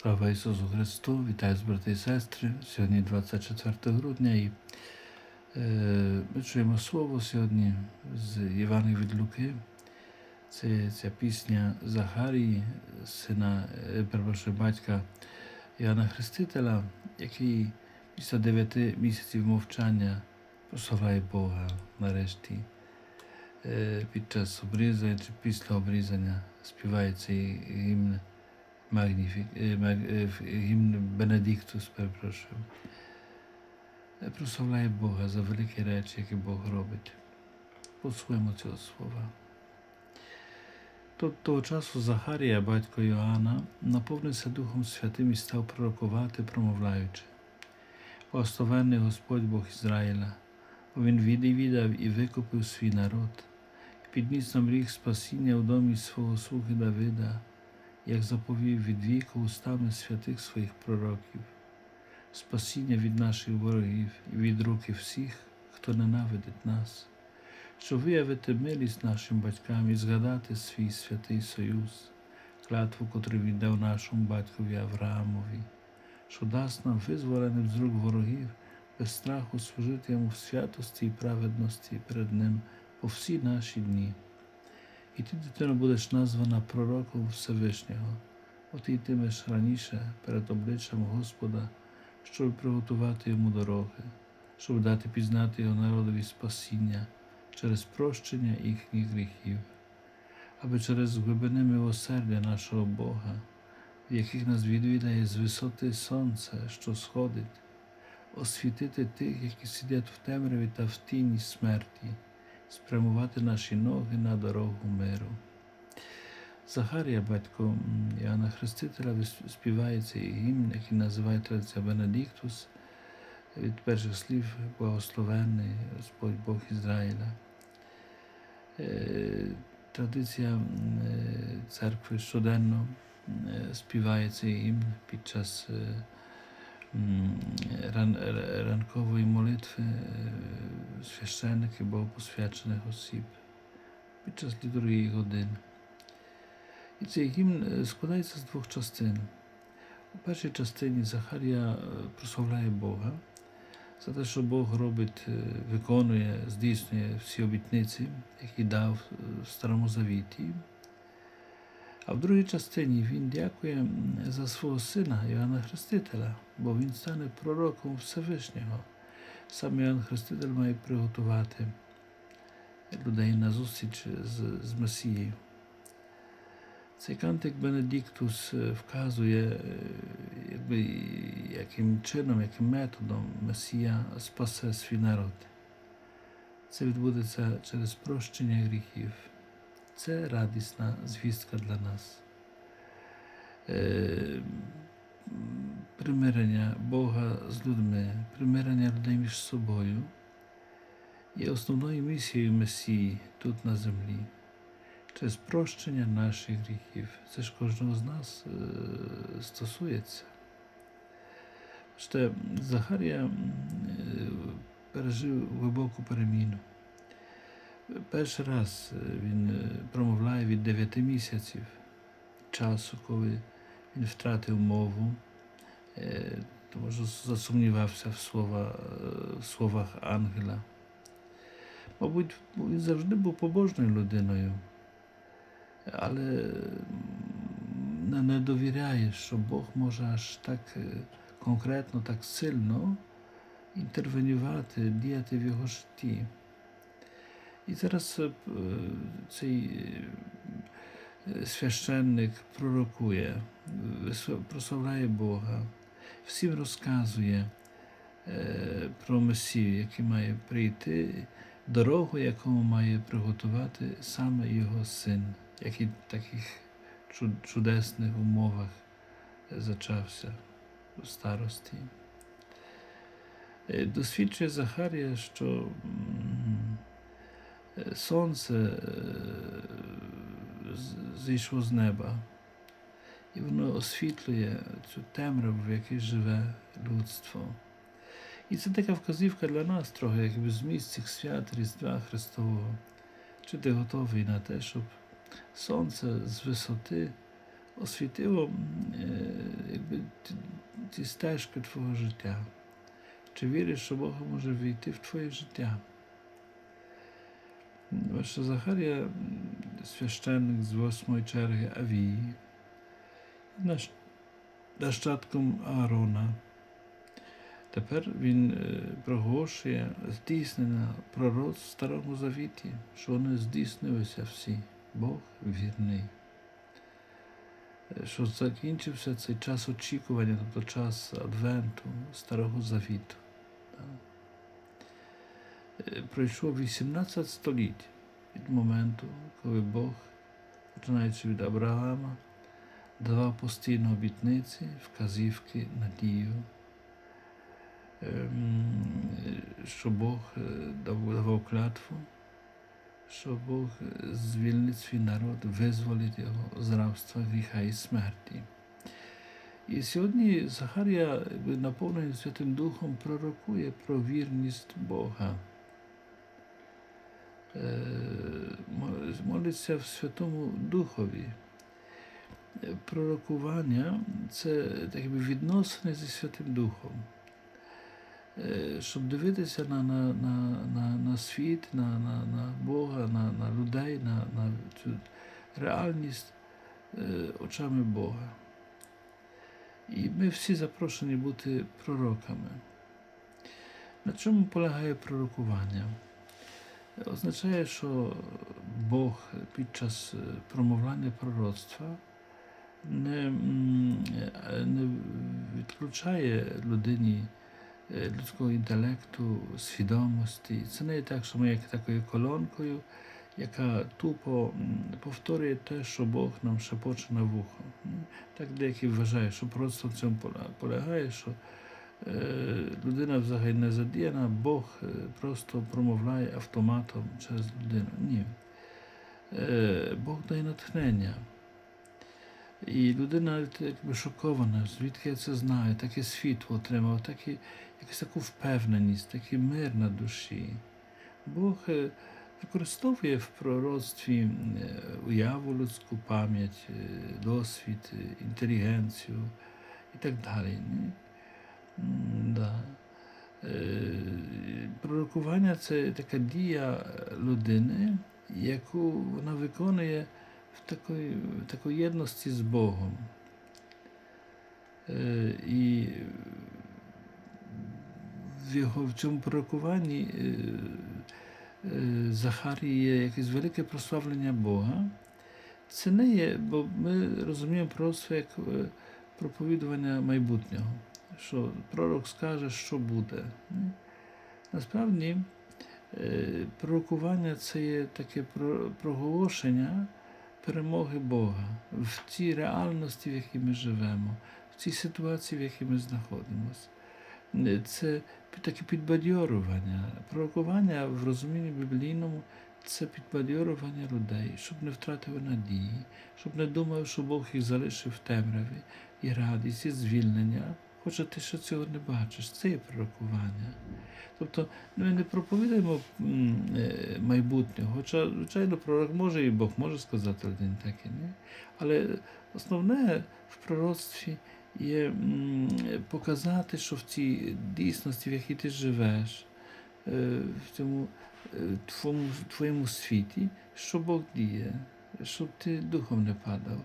Слава Ісусу Христу! Вітаю з брати і сестри. Сьогодні 24 грудня і е, ми чуємо слово сьогодні з Івана від Луки. Це ця пісня Захарії, сина е, перепрошую, батька Іоанна Хрестителя, який після дев'яти місяців мовчання прославляє Бога нарешті. Е, під час обрізання чи після обрізання співає цей гімн. Е, ф- гімн Бенедиктус, перепрошую. Прославляє Бога за великі речі, які Бог робить. Послухаємо цього слова. Тот- Того часу Захарія, батько Йоанна, наповнився Духом Святим і став пророкувати, промовляючи. Благословенний Господь Бог Ізраїля, бо Він від і і викупив свій народ, і підніс нам ріг спасіння у домі свого слуги Давида, як заповів від віку устами святих своїх пророків, спасіння від наших ворогів і від руки всіх, хто ненавидить нас, щоб виявити милість нашим батькам і згадати свій святий союз, клятву, він дав нашому батькові Авраамові, що дасть нам визволеним з рук ворогів, без страху служити йому в святості і праведності перед Ним по всі наші дні. І ти, дитино, будеш названа пророком Всевишнього, бо ти йтимеш раніше перед обличчям Господа, щоб приготувати йому дороги, щоб дати пізнати його народові спасіння через прощення їхніх гріхів, аби через глибини милосердя нашого Бога, в яких нас відвідає з висоти сонце, що сходить, освітити тих, які сидять в темряві та в тіні смерті спрямувати наші ноги на дорогу миру. Захарія, батько Іоанна Хрестителя, співає цей гімн, який називає традиція Бенедиктус, від перших слів Благословенний Господь Бог Ізраїля. Е, Традиція е, церкви щоденно е, співає цей гімн під час е, м, ран, р- ранкової молитви е, священників богопосвячених осіб під час літургії годин. І цей гімн складається з двох частин. У першій частині Захарія прославляє Бога за те, що Бог робить, виконує, здійснює всі обітниці, які дав в Старому Завіті. А в другій частині він дякує за свого сина Іоанна Хрестителя, бо він стане пророком Всевишнього. Сам Іоанн Хреститель має приготувати людей на зустріч з, з Месією. Цей кантик Бенедиктус е, вказує, е, якби, яким чином, яким методом Месія спасе свій народ. Це відбудеться через прощення гріхів. Це радісна звістка для нас. Е, примирення Бога з людьми, примирення людей між собою є основною місією Месії тут на землі. Через прощення наших гріхів. Це ж кожного з нас е, стосується. Бачите, Захарія е, пережив глибоку переміну. Перший раз е, він е, промовляє від дев'яти місяців часу, коли він втратив мову, е, тому що засумнівався в, слова, в словах ангела. Мабуть, він завжди був побожною людиною, але не- довіряє, що Бог може аж так конкретно, так сильно інтервенювати, діяти в його житті. І зараз е, цей е, священник пророкує, прославляє Бога, всім розказує е, про Месію, який має прийти, дорогу, якому має приготувати саме його син, який в таких чудесних умовах зачався у старості. Досвідчує Захарія, що сонце е, зійшло з неба, і воно освітлює цю темряву, в якій живе людство. І це така вказівка для нас трохи, якби з місць цих свят Різдва Христового. Чи ти готовий на те, щоб сонце з висоти освітило е, якби, ті стежки твого життя. Чи віриш, що Бог може війти в твоє життя? Захарія, м, священник з восьмої черги Авії, нащадком Аарона. Тепер він е, проголошує здійснення пророцтв в Старому Завіті, що вони здійснилися всі. Бог вірний. Е, Що закінчився цей час очікування, тобто час Адвенту, Старого Завіту. Е, Пройшло 18 століть від моменту, коли Бог, починаючи від Авраама, давав постійно обітниці, вказівки, надію, ем, що Бог е, давав клятву, що Бог е, звільнить свій народ, визволить його з рабства, гріха і смерті. І сьогодні Захарія, наповнений Святим Духом, пророкує про вірність Бога. Е, Молиться в Святому Духові. Е, Пророкування це так якби відносини зі Святим Духом. Е, Щоб дивитися на, на, на, на, на світ, на, на, на Бога, на, на людей, на, на цю реальність очами Бога. І ми всі запрошені бути пророками. На чому полягає пророкування? Означає, що Бог під час е, промовляння пророцтва не, е, не відключає людині е, людського інтелекту, свідомості. Це не є так, що ми як такою колонкою, яка тупо повторює те, що Бог нам шепоче на вухо. Так деякі вважають, що пророцтво в цьому поля- полягає, що людина взагалі не задіяна, Бог е, просто промовляє автоматом через людину. Ні. Е, Бог дає натхнення. І людина якби шокована, звідки я це знаю, таке світло отримав, такі, якусь таку впевненість, такий мир на душі. Бог е, використовує в пророцтві е, уяву людську пам'ять, е, досвід, е, інтелігенцію і так далі. Да. Е, Пророкування це така дія людини, яку вона виконує в такої, в такої єдності з Богом. Е, І в його в цьому пророкуванні е, Захарії є якесь велике прославлення Бога. Це не є, бо ми розуміємо пророцтво як проповідування майбутнього, що пророк скаже, що буде. Насправді, е, пророкування це є таке проголошення перемоги Бога в цій реальності, в якій ми живемо, в цій ситуації, в якій ми знаходимося. Це таке підбадьорування. Пророкування в розумінні біблійному це підбадьорування людей, щоб не втратили надії, щоб не думали, що Бог їх залишив в темряві, і радість, і звільнення. Хоча ти ще цього не бачиш, це є пророкування. Тобто ми не проповідаємо е, майбутнього, хоча, звичайно, пророк може і Бог може сказати один таке, ні? але основне в пророцтві є показати, що в цій дійсності, в якій ти живеш, е, в цьому е, твоєму, твоєму світі, що Бог діє, щоб ти духом не падав,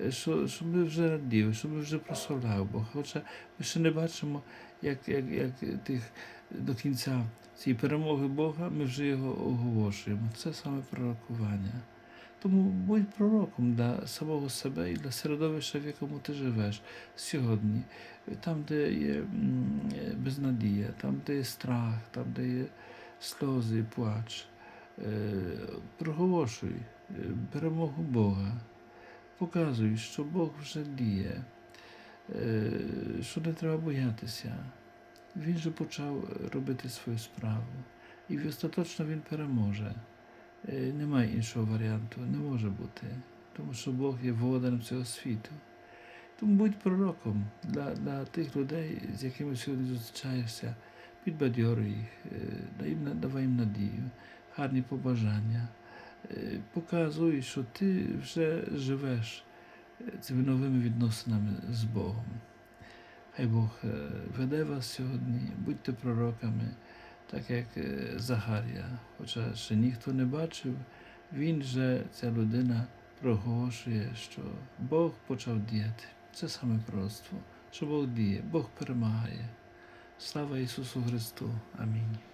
е, що, щоб ми вже раділи, щоб ми вже прославляли Бога. Хоча ми ще не бачимо, як, як, як тих до кінця цієї перемоги Бога, ми вже його оголошуємо. Це саме пророкування. Тому будь пророком для самого себе і для середовища, в якому ти живеш сьогодні, там, де є безнадія, там, де є страх, там, де є сльози, плач. Е, Проголошуй перемогу Бога. Показуй, що Бог вже діє, е, що не треба боятися. Він же почав робити свою справу. І остаточно він переможе. Е, Немає іншого варіанту, не може бути. Тому що Бог є володарем цього світу. Тому будь пророком для, для тих людей, з якими сьогодні зустрічаєшся, підбадьорюй їх, е, давай їм надію, гарні побажання. Е, Показуй, що ти вже живеш цими новими відносинами з Богом. Хай Бог е, веде вас сьогодні, будьте пророками, так як е, Захарія. Хоча ще ніхто не бачив, він же, ця людина, проголошує, що Бог почав діяти. Це саме пророцтво, що Бог діє, Бог перемагає. Слава Ісусу Христу. Амінь.